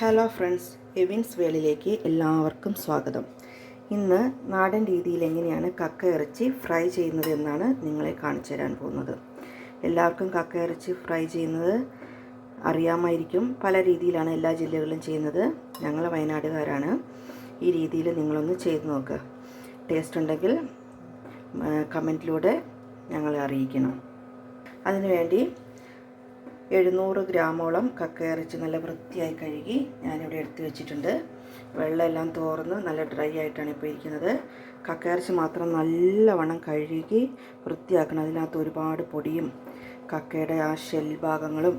Hello friends എവിൻസ് വേളിലേക്ക് എല്ലാവർക്കും സ്വാഗതം. ഇന്ന് നാടൻ രീതിയിൽ എങ്ങനെയാണ് കക്ക ഇറച്ചി ഫ്രൈ ചെയ്യുന്നത് എന്നാണ് നിങ്ങളെ കാണിച്ചു തരാൻ പോകുന്നത്. എല്ലാവർക്കും കക്ക ഇറച്ചി ഫ്രൈ ചെയ്യുന്നത് അറിയാമായിരിക്കും. പല രീതിയിലാണ് എല്ലാ ജില്ലകളിലും ചെയ്യുന്നത്. ഞങ്ങൾ വയനാടുകാരാണ്. ഈ രീതിയിൽ നിങ്ങളൊന്ന് ചെയ്ത് നോക്കുക ടേസ്റ്റ് ഉണ്ടെങ്കിൽ കമന്റിലൂടെ ഞങ്ങളെ അറിയിക്കണം. അതിനുവേണ്ടി എഴുന്നൂറ് ഗ്രാമോളം കക്കയിറച്ചി നല്ല വൃത്തിയായി കഴുകി ഞാനിവിടെ എടുത്തു വെച്ചിട്ടുണ്ട്. വെള്ളമെല്ലാം തോർന്ന് നല്ല ഡ്രൈ ആയിട്ടാണ് ഇപ്പോൾ ഇരിക്കുന്നത്. കക്കയിറച്ചി മാത്രം നല്ലവണ്ണം കഴുകി വൃത്തിയാക്കണം. അതിനകത്ത് ഒരുപാട് പൊടിയും കക്കയുടെ ആ ഷെൽ ഭാഗങ്ങളും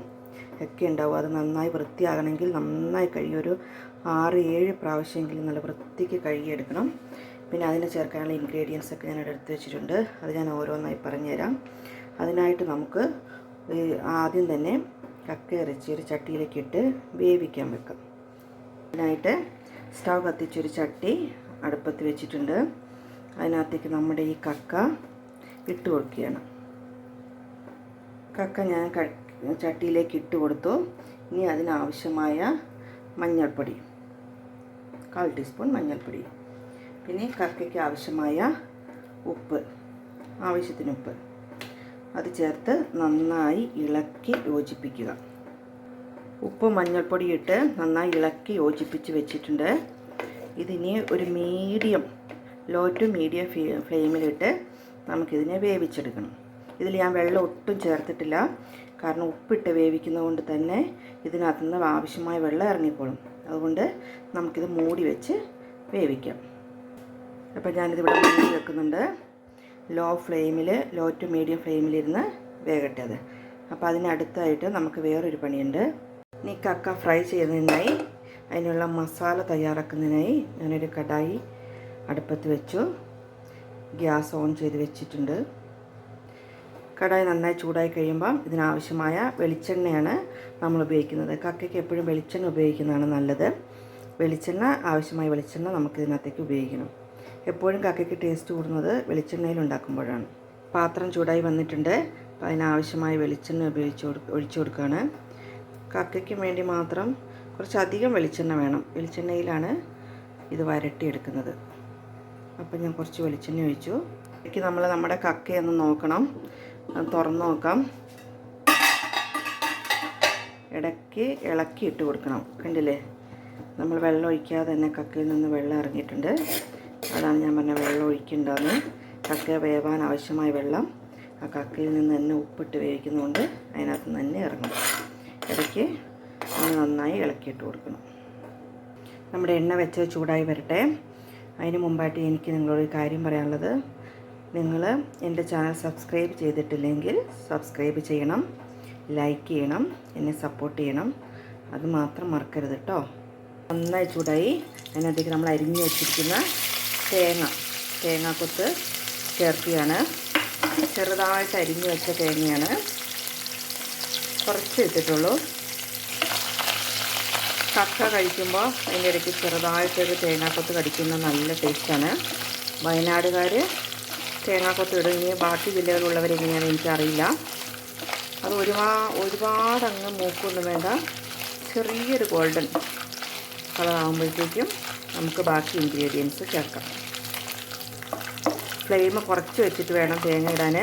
ഒക്കെ ഉണ്ടാവും. അത് നന്നായി വൃത്തിയാകണമെങ്കിൽ നന്നായി കഴുകി ഒരു ആറ് ഏഴ് പ്രാവശ്യമെങ്കിലും നല്ല വൃത്തിക്ക് കഴുകിയെടുക്കണം. പിന്നെ അതിന് ചേർക്കാനുള്ള ഇൻഗ്രീഡിയൻസ് ഒക്കെ ഞാൻ എടുത്ത് വെച്ചിട്ടുണ്ട്. അത് ഞാൻ ഓരോന്നായി പറഞ്ഞുതരാം. അതിനായിട്ട് നമുക്ക് ആദ്യം തന്നെ കക്ക ഇറച്ചി ഒരു ചട്ടിയിലേക്ക് ഇട്ട് വേവിക്കാൻ വെക്കാം. അതിനായിട്ട് സ്റ്റൗ കത്തിച്ചൊരു ചട്ടി അടുപ്പത്ത് വെച്ചിട്ടുണ്ട്. അതിനകത്തേക്ക് നമ്മുടെ ഈ കക്ക ഇട്ട് കൊടുക്കുകയാണ്. കക്ക ഞാൻ ചട്ടിയിലേക്ക് ഇട്ട് കൊടുത്തു. ഇനി അതിനാവശ്യമായ മഞ്ഞൾപ്പൊടി കാൽ ടീസ്പൂൺ മഞ്ഞൾപ്പൊടി. പിന്നെ കക്കയ്ക്ക് ആവശ്യമായ ഉപ്പ് ആവശ്യത്തിന് ഉപ്പ്. അത് ചേർത്ത് നന്നായി ഇളക്കി യോജിപ്പിക്കുക. ഉപ്പ് മഞ്ഞൾപ്പൊടി ഇട്ട് നന്നായി ഇളക്കി യോജിപ്പിച്ച് വെച്ചിട്ടുണ്ട്. ഇതിനി ഒരു മീഡിയം ലോ ടു മീഡിയം ഫ്ലെയിമിലിട്ട് നമുക്കിതിനെ വേവിച്ചെടുക്കണം. ഇതിൽ ഞാൻ വെള്ളം ഒട്ടും ചേർത്തിട്ടില്ല. കാരണം ഉപ്പിട്ട് വേവിക്കുന്നതുകൊണ്ട് തന്നെ ഇതിനകത്ത് നിന്ന് ആവശ്യമായ വെള്ളം ഇറങ്ങിക്കോളും. അതുകൊണ്ട് നമുക്കിത് മൂടി വെച്ച് വേവിക്കാം. അപ്പോൾ ഞാനിതിവിടെ മൂടി വെക്കുന്നുണ്ട്. ലോ ഫ്ലെയിമിൽ ലോ ടു മീഡിയം ഫ്ലെയിമിലിരുന്ന് വേകട്ടെ അത് അപ്പോൾ അതിനടുത്തായിട്ട് നമുക്ക് വേറൊരു പണിയുണ്ട്. ഇനി കക്ക ഫ്രൈ ചെയ്യുന്നതിനായി അതിനുള്ള മസാല തയ്യാറാക്കുന്നതിനായി ഞാനൊരു കടായി അടുപ്പത്ത് വെച്ചു. ഗ്യാസ് ഓൺ ചെയ്ത് വെച്ചിട്ടുണ്ട്. കടായി നന്നായി ചൂടായി കഴിയുമ്പം ഇതിനാവശ്യമായ വെളിച്ചെണ്ണയാണ് നമ്മൾ ഉപയോഗിക്കുന്നത്. കക്കയ്ക്ക് എപ്പോഴും വെളിച്ചെണ്ണ ഉപയോഗിക്കുന്നതാണ് നല്ലത്. വെളിച്ചെണ്ണ ആവശ്യമായ വെളിച്ചെണ്ണ നമുക്ക് ഇതിനകത്തേക്ക് ഉപയോഗിക്കണം. എപ്പോഴും കക്കയ്ക്ക് ടേസ്റ്റ് കൂടുന്നത് വെളിച്ചെണ്ണയിൽ ഉണ്ടാക്കുമ്പോഴാണ്. പാത്രം ചൂടായി വന്നിട്ടുണ്ട്. അപ്പോൾ അതിനാവശ്യമായ വെളിച്ചെണ്ണ ഉപയോഗിച്ച് ഒഴിച്ചു കൊടുക്കുകയാണ്. കക്കയ്ക്ക് വേണ്ടി മാത്രം കുറച്ചധികം വെളിച്ചെണ്ണ വേണം. വെളിച്ചെണ്ണയിലാണ് ഇത് വരട്ടിയെടുക്കുന്നത്. അപ്പോൾ ഞാൻ കുറച്ച് വെളിച്ചെണ്ണ ഒഴിച്ചു. ഇടയ്ക്ക് നമ്മൾ നമ്മുടെ കക്കയൊന്ന് നോക്കണം. തുറന്ന് നോക്കാം. ഇടയ്ക്ക് ഇളക്കി ഇട്ട് കൊടുക്കണം. കണ്ടില്ലേ? നമ്മൾ വെള്ളം ഒഴിക്കാതെ തന്നെ കക്കയിൽ നിന്ന് വെള്ളം ഇറങ്ങിയിട്ടുണ്ട്. അതാണ് ഞാൻ പറഞ്ഞ വെള്ളം ഒഴിക്കേണ്ടതെന്ന് കക്ക വേവാൻ ആവശ്യമായ വെള്ളം. ആ കക്കയിൽ നിന്ന് തന്നെ ഉപ്പിട്ട് വേവിക്കുന്നതുകൊണ്ട് അതിനകത്ത് തന്നെ ഇറങ്ങും ഇടയ്ക്ക് ഒന്ന് നന്നായി ഇളക്കിയിട്ട് കൊടുക്കണം. നമ്മുടെ എണ്ണ വെച്ച് ചൂടായി വരട്ടെ. അതിന് മുമ്പായിട്ട് എനിക്ക് നിങ്ങളൊരു കാര്യം പറയാനുള്ളത്. നിങ്ങൾ എന്റെ ചാനൽ സബ്സ്ക്രൈബ് ചെയ്തിട്ടില്ലെങ്കിൽ സബ്സ്ക്രൈബ് ചെയ്യണം ലൈക്ക് ചെയ്യണം എന്നെ സപ്പോർട്ട് ചെയ്യണം. അത് മാത്രം മറക്കരുത് കേട്ടോ. നന്നായി ചൂടായി. അതിനകത്തേക്ക് നമ്മൾ അരിഞ്ഞ് വെച്ചിരിക്കുന്ന തേങ്ങ തേങ്ങാക്കൊത്ത് ചേർക്കുകയാണ്. ചെറുതായിട്ട് അരിഞ്ഞു വെച്ച തേങ്ങയാണ്. കുറച്ച് ഇട്ടിട്ടുള്ളൂ. കക്ക കഴിക്കുമ്പോൾ അതിന്റെ ഇടയ്ക്ക് ചെറുതായിട്ടൊരു തേങ്ങാക്കൊത്ത് കടിക്കുന്ന നല്ല ടേസ്റ്റാണ്. വയനാടുകാർ തേങ്ങാക്കൊത്ത് ഇടും. ബാക്കി ജില്ലകളിലുള്ളവർ എങ്ങനെയാണെന്ന് എനിക്കറിയില്ല. അത് ഒരുപാ ഒരുപാടങ്ങ് മൂക്കൊന്നും വേണ്ട. ചെറിയൊരു ഗോൾഡൻ കളറാകുമ്പോഴത്തേക്കും നമുക്ക് ബാക്കി ഇൻഗ്രീഡിയൻസ് ചേർക്കാം. ഫ്ലെയിം കുറച്ച് വെച്ചിട്ട് വേണം തേങ്ങ ഇടാൻ.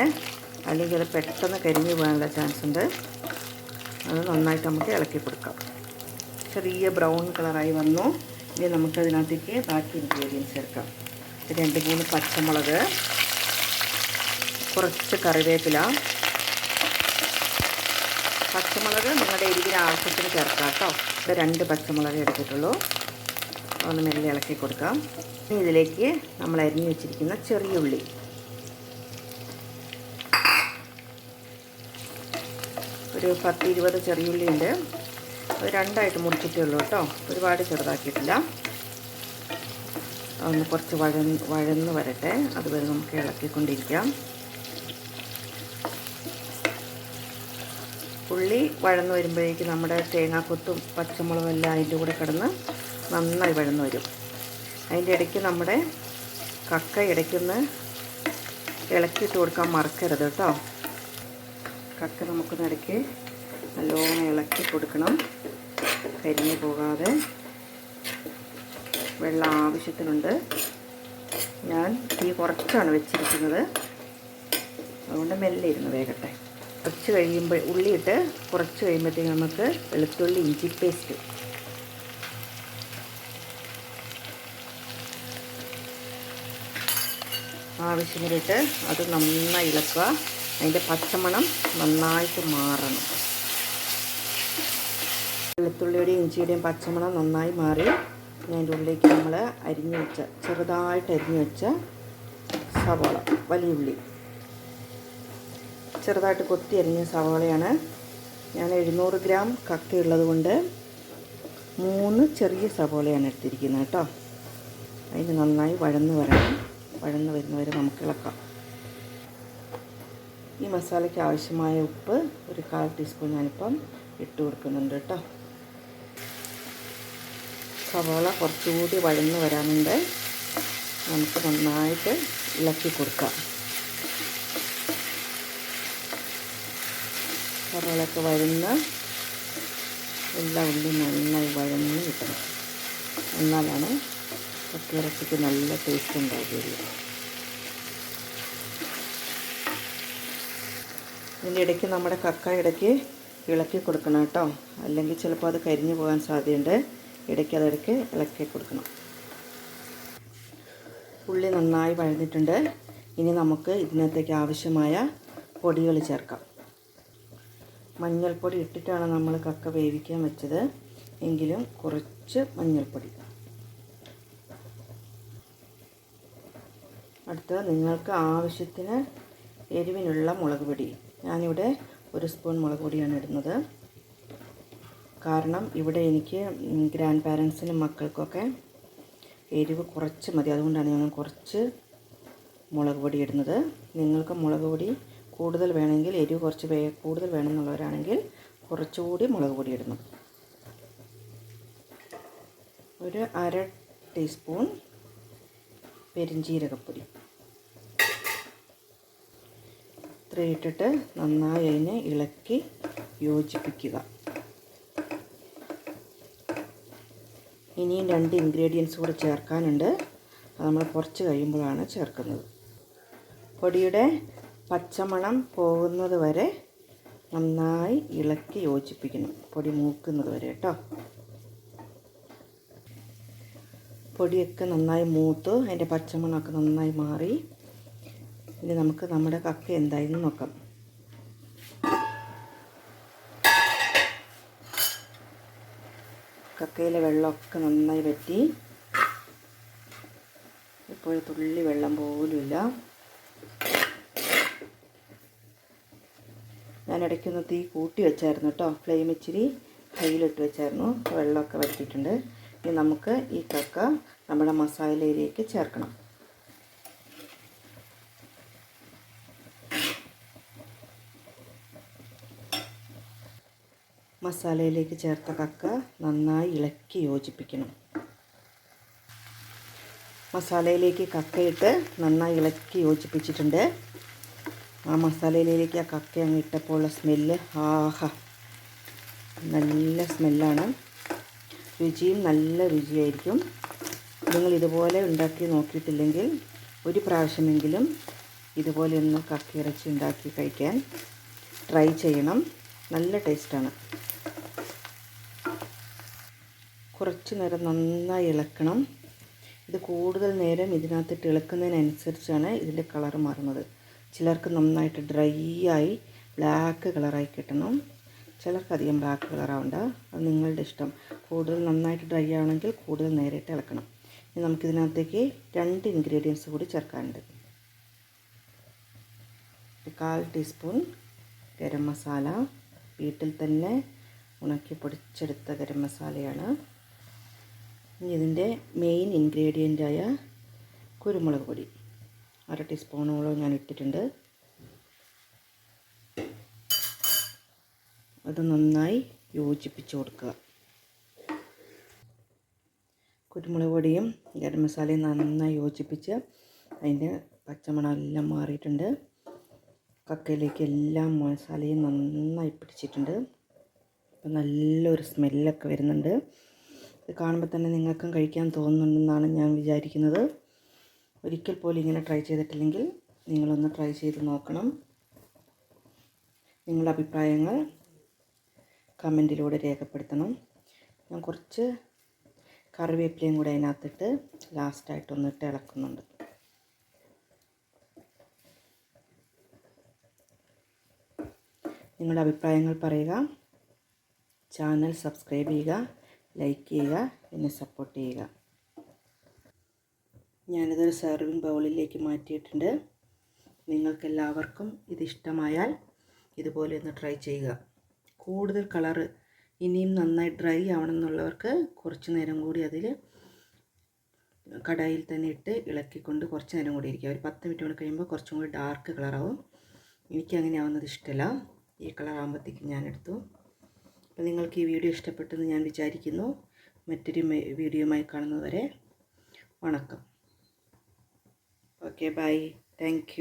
അല്ലെങ്കിൽ അത് പെട്ടെന്ന് കരിഞ്ഞു പോകാനുള്ള ചാൻസ് ഉണ്ട്. അത് നന്നായിട്ട് നമുക്ക് ഇളക്കി കൊടുക്കാം. ചെറിയ ബ്രൗൺ കളറായി വന്നു. ഇനി നമുക്കതിനകത്തേക്ക് ബാക്കി ഇൻഗ്രീഡിയൻസ് ചേർക്കാം. രണ്ട് മൂന്ന് പച്ചമുളക്. കുറച്ച് കറിവേപ്പില. പച്ചമുളക് നിങ്ങളുടെ എരിവിന് ആവശ്യത്തിന് ചേർക്കാം കേട്ടോ. ഇത് രണ്ട് പച്ചമുളക് എടുത്തിട്ടുള്ളൂ. ഒന്ന് മെല്ലെ ഇളക്കി കൊടുക്കാം. ഇനി ഇതിലേക്ക് നമ്മൾ അരിഞ്ഞു വെച്ചിരിക്കുന്ന ചെറിയ ഉള്ളി. ഒരു പത്ത് ഇരുപത് ഉണ്ട്. അത് രണ്ടായിട്ട് മുറിച്ചിട്ടേ ഉള്ളൂ കേട്ടോ. ഒരുപാട് ചെറുതാക്കിയിട്ടില്ല. ഒന്ന് കുറച്ച് വഴന്ന് വഴന്ന് വരട്ടെ. അതുവരെ നമുക്ക് ഇളക്കിക്കൊണ്ടിരിക്കാം. ഉള്ളി വഴന്ന് വരുമ്പോഴേക്കും നമ്മുടെ തേങ്ങാക്കൊത്തും പച്ചമുളകും എല്ലാം അതിന്റെ കൂടെ കിടന്ന് നന്നായി വഴന്ന് വരും. അതിന്റെ ഇടയ്ക്ക് നമ്മുടെ കക്ക ഇടയ്ക്കൊന്ന് ഇളക്കിയിട്ട് കൊടുക്കാൻ മറക്കരുത് കേട്ടോ. കക്ക നമുക്കൊന്ന് ഇടയ്ക്ക് നല്ലോണം ഇളക്കി കൊടുക്കണം. കരിഞ്ഞു പോകാതെ. വെള്ളം ആവശ്യത്തിനുണ്ട്. ഞാൻ തീ കുറച്ചാണ് വെച്ചിരിക്കുന്നത്. അതുകൊണ്ട് മെല്ലെ ഇരുന്ന് വേകട്ടെ. കുറച്ച് കഴിയുമ്പോൾ ഉള്ളിയിട്ട് കുറച്ച് കഴിയുമ്പോഴത്തേക്ക് നമുക്ക് വെളുത്തുള്ളി ഇഞ്ചി പേസ്റ്റ് ആവശ്യത്തിനിട്ട് അത് നന്നായി ഇളക്കുക. അതിന്റെ പച്ചമണം നന്നായിട്ട് മാറണം. വെളുത്തുള്ളിയുടെയും ഇഞ്ചിയുടെയും പച്ചമണം നന്നായി മാറി. അതിന്റെ ഉള്ളിലേക്ക് നമ്മൾ അരിഞ്ഞു വെച്ച ചെറുതായിട്ട് അരിഞ്ഞു വെച്ച സവാള വലിയ ഉള്ളി. ചെറുതായിട്ട് കൊത്തി അരിഞ്ഞ സവാളയാണ്. ഞാൻ എഴുന്നൂറ് ഗ്രാം കക്കയുള്ളത് കൊണ്ട് മൂന്ന് ചെറിയ സവാളയാണ് എടുത്തിരിക്കുന്നത് കേട്ടോ. അതിന് നന്നായി വഴന്ന് വരണം. വഴന്ന് വരുന്നവരെ നമുക്ക് ഇളക്കാം. ഈ മസാലയ്ക്ക് ആവശ്യമായ ഉപ്പ് ഒരു കാൽ ടീസ്പൂൺ ഞാനിപ്പം ഇട്ട് കൊടുക്കുന്നുണ്ട് കേട്ടോ. സവാള കുറച്ചുകൂടി വഴന്ന് വരാനുണ്ട്. നമുക്ക് നന്നായിട്ട് ഇളക്കി കൊടുക്കാം. സവാളയൊക്കെ വരുന്ന എല്ലാ ഉള്ളിയും നന്നായി വഴന്ന് കിട്ടണം. എന്നാലാണ് കക്കിയിറച്ചിക്ക് നല്ല ടേസ്റ്റ് ഉണ്ടാകുമല്ലോ ഇതിന്റെ ഇടയ്ക്ക് നമ്മുടെ കക്ക ഇടയ്ക്ക് ഇളക്കി കൊടുക്കണം കേട്ടോ. അല്ലെങ്കിൽ ചിലപ്പോൾ അത് കരിഞ്ഞു പോകാൻ സാധ്യതയുണ്ട്. ഇടയ്ക്ക് അതിടയ്ക്ക് ഇളക്കി കൊടുക്കണം. ഉള്ളി നന്നായി വഴന്നിട്ടുണ്ട്. ഇനി നമുക്ക് ഇതിനകത്തേക്ക് ആവശ്യമായ പൊടികൾ ചേർക്കാം. മഞ്ഞൾപ്പൊടി ഇട്ടിട്ടാണ് നമ്മൾ കക്ക വേവിക്കാൻ വെച്ചത്. എങ്കിലും കുറച്ച് മഞ്ഞൾപ്പൊടി. അടുത്ത നിങ്ങൾക്ക് ആവശ്യത്തിന് എരിവിനുള്ള മുളക് പൊടി. ഞാനിവിടെ ഒരു സ്പൂൺ മുളക് പൊടിയാണ് ഇടുന്നത്. കാരണം ഇവിടെ എനിക്ക് ഗ്രാൻഡ് പാരൻസിനും മക്കൾക്കൊക്കെ എരിവ് കുറച്ച് മതി. അതുകൊണ്ടാണ് ഞാൻ കുറച്ച് മുളക് പൊടി ഇടുന്നത്. നിങ്ങൾക്ക് മുളക് പൊടി കൂടുതൽ വേണമെങ്കിൽ എരിവ് കുറച്ച് വേ കൂടുതൽ വേണമെന്നുള്ളവരാണെങ്കിൽ കുറച്ചുകൂടി മുളക് പൊടി ഇടണം. ഒരു അര ടീസ്പൂൺ പെരിഞ്ജീരകപ്പൊടി ഇട്ടിട്ട് നന്നായി അതിനെ ഇളക്കി യോജിപ്പിക്കുക. ഇനിയും രണ്ട് ഇൻഗ്രീഡിയൻസ് കൂടെ ചേർക്കാനുണ്ട്. അത് നമ്മൾ കുറച്ച് കഴിയുമ്പോഴാണ് ചേർക്കുന്നത്. പൊടിയുടെ പച്ചമണം പോകുന്നത് വരെ നന്നായി ഇളക്കി യോജിപ്പിക്കണം. പൊടി മൂക്കുന്നത് വരെ കേട്ടോ. പൊടിയൊക്കെ നന്നായി മൂത്തു അതിന്റെ പച്ചമണമൊക്കെ നന്നായി മാറി ഇനി നമുക്ക് നമ്മുടെ കക്ക എന്തായെന്ന് നോക്കാം. കക്കയിലെ വെള്ളമൊക്കെ നന്നായി വറ്റി. ഇപ്പോൾ തുള്ളി വെള്ളം പോലുമില്ല. ഞാൻ ഇടയ്ക്കൊന്ന് തീ കൂട്ടി വെച്ചായിരുന്നു കേട്ടോ. ഫ്ലെയിം ഇച്ചിരി കയ്യിലിട്ട് വെച്ചായിരുന്നു. വെള്ളമൊക്കെ വറ്റിയിട്ടുണ്ട്. ഇനി നമുക്ക് ഈ കക്ക നമ്മുടെ മസാലയിലേക്ക് ചേർക്കണം. മസാലയിലേക്ക് ചേർത്ത കക്ക നന്നായി ഇളക്കി യോജിപ്പിക്കണം. മസാലയിലേക്ക് കക്കയിട്ട് നന്നായി ഇളക്കി യോജിപ്പിച്ചിട്ടുണ്ട്. ആ മസാലയിലേക്ക് ആ കക്ക അങ്ങ് ഇട്ടപ്പോൾ ഉള്ള സ്മെല്ല് ആഹ നല്ല സ്മെല്ലാണ്. രുചിയും നല്ല രുചിയായിരിക്കും. നിങ്ങൾ ഇതുപോലെ ഉണ്ടാക്കി നോക്കിയിട്ടില്ലെങ്കിൽ ഒരു പ്രാവശ്യമെങ്കിലും ഇതുപോലെ ഒന്ന് കക്കിയിറച്ചി ഉണ്ടാക്കി കഴിക്കാൻ ട്രൈ ചെയ്യണം. നല്ല ടേസ്റ്റാണ്. കുറച്ച് നേരം നന്നായി ഇളക്കണം. ഇത് കൂടുതൽ നേരം ഇതിനകത്തിട്ട് ഇളക്കുന്നതിനനുസരിച്ചാണ് ഇതിന്റെ കളർ മാറുന്നത്. ചിലർക്ക് നന്നായിട്ട് ഡ്രൈ ആയി ബ്ലാക്ക് കളറായി കിട്ടണം. ചിലർക്ക് അധികം ബ്ലാക്ക് കളറാവണ്ട. അത് നിങ്ങളുടെ ഇഷ്ടം. കൂടുതൽ നന്നായിട്ട് ഡ്രൈ ആവണമെങ്കിൽ കൂടുതൽ നേരിട്ട് ഇളക്കണം. ഇനി നമുക്കിതിനകത്തേക്ക് രണ്ട് ഇൻഗ്രീഡിയൻസ് കൂടി ചേർക്കാനുണ്ട്. കാൽ ടീസ്പൂൺ ഗരം മസാല. വീട്ടിൽ തന്നെ ഉണക്കി പൊടിച്ചെടുത്ത ഗരം മസാലയാണ്. ഇനി ഇതിന്റെ മെയിൻ ഇൻഗ്രീഡിയന്റായ കുരുമുളക് പൊടി. അര ടീസ്പൂണോളം ഞാൻ ഇട്ടിട്ടുണ്ട്. അത് നന്നായി യോജിപ്പിച്ച് കൊടുക്കുക. കുരുമുളക് പൊടിയും ഗരം മസാലയും നന്നായി യോജിപ്പിച്ച് അതിന്റെ പച്ചമണമെല്ലാം മാറിയിട്ടുണ്ട്. കക്കയിലേക്ക് എല്ലാ മസാലയും നന്നായി പിടിച്ചിട്ടുണ്ട്. അപ്പം നല്ലൊരു സ്മെല്ലൊക്കെ വരുന്നുണ്ട്. ഇത് കാണുമ്പോൾ തന്നെ നിങ്ങൾക്കും കഴിക്കാൻ തോന്നുന്നുണ്ടെന്നാണ് ഞാൻ വിചാരിക്കുന്നത്. ഒരിക്കൽ പോലും ഇങ്ങനെ ട്രൈ ചെയ്തിട്ടില്ലെങ്കിൽ നിങ്ങളൊന്ന് ട്രൈ ചെയ്ത് നോക്കണം. നിങ്ങളുടെ അഭിപ്രായങ്ങൾ കമന്റിലൂടെ രേഖപ്പെടുത്തണം. ഞാൻ കുറച്ച് കറിവേപ്പിലയും കൂടെ അതിനകത്തിട്ട് ലാസ്റ്റായിട്ടൊന്നിട്ട് ഇളക്കുന്നുണ്ട്. നിങ്ങളുടെ അഭിപ്രായങ്ങൾ പറയുക. ചാനൽ സബ്സ്ക്രൈബ് ചെയ്യുക. ലൈക്ക് ചെയ്യുക എന്നെ സപ്പോർട്ട് ചെയ്യുക. ഞാനിതൊരു സെർവിങ് ബൗളിലേക്ക് മാറ്റിയിട്ടുണ്ട്. നിങ്ങൾക്കെല്ലാവർക്കും ഇത് ഇഷ്ടമായാൽ ഇതുപോലെ ഒന്ന് ട്രൈ ചെയ്യുക. കൂടുതൽ കളറ് ഇനിയും നന്നായി ഡ്രൈ ആവണമെന്നുള്ളവർക്ക് കുറച്ച് നേരം കൂടി അതിൽ കടായിൽ തന്നെ ഇട്ട് ഇളക്കിക്കൊണ്ട് കുറച്ച് നേരം കൂടി ഇരിക്കുക. ഒരു പത്ത് മിനിറ്റ് കൂടി കഴിയുമ്പോൾ കുറച്ചും കൂടി ഡാർക്ക് കളറാവും എനിക്ക് അങ്ങനെ ആവുന്നത് ഇഷ്ടമല്ല ഈ കളറാകുമ്പോഴത്തേക്കും ഞാനെടുത്തു അപ്പോൾ നിങ്ങൾക്ക് ഈ വീഡിയോ ഇഷ്ടപ്പെട്ടെന്ന് ഞാൻ വിചാരിക്കുന്നു. മറ്റൊരു വീഡിയോയുമായി കാണുന്നതുവരെ വണക്കം. Okay bye thank